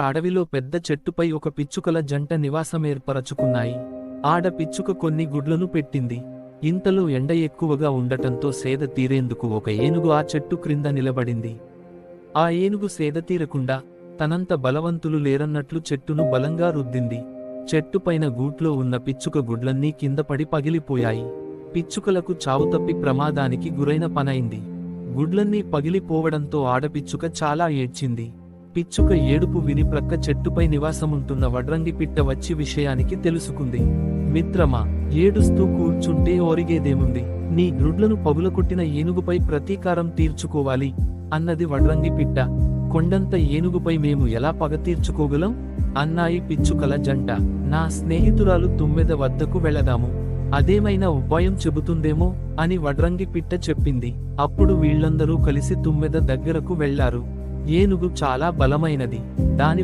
అడవిలో పెద్ద చెట్టుపై ఒక పిచ్చుకల జంట నివాసమేర్పరచుకున్నాయి ఆడ పిచ్చుక కొన్ని గుడ్లను పెట్టింది. ఇంతలో ఎండ ఎక్కువగా ఉండటంతో సేద తీరేందుకు ఒక ఏనుగు ఆ చెట్టు క్రింద నిలబడింది. ఆ ఏనుగు సేద తీరకుండా తనంత బలవంతులు లేరన్నట్లు చెట్టును బలంగా రుద్దింది. చెట్టుపైన గూట్లో ఉన్న పిచ్చుక గుడ్లన్నీ కింద పడి పగిలిపోయాయి. పిచ్చుకలకు చావు తప్పి ప్రమాదానికి గురైన పనైంది. గుడ్లన్నీ పగిలిపోవడంతో ఆడపిచ్చుక చాలా ఏడ్చింది. పిచ్చుక ఏడుపు విని ప్రక్క చెట్టుపై నివాసముంటున్న వడ్రంగి పిట్ట వచ్చి విషయానికి తెలుసుకుంది. మిత్రమా ఏడుస్తూ కూర్చుంటే ఒరిగేదేముంది? నీ గ్రుడ్లను పగులకొట్టిన ఏనుగుపై ప్రతీకారం తీర్చుకోవాలి అన్నది వడ్రంగి పిట్ట కొండంత ఏనుగుపై మేము ఎలా పగ తీర్చుకోగలం? అన్నాయి పిచ్చుకల జంట. నా స్నేహితురాలు తుమ్మెద వద్దకు వెళదాము. అదేమైనా ఉపాయం చెబుతుందేమో అని వడ్రంగి పిట్ట చెప్పింది. అప్పుడు వీళ్ళందరూ కలిసి తుమ్మెద దగ్గరకు వెళ్ళారు. ఏనుగు చాలా బలమైనది. దాని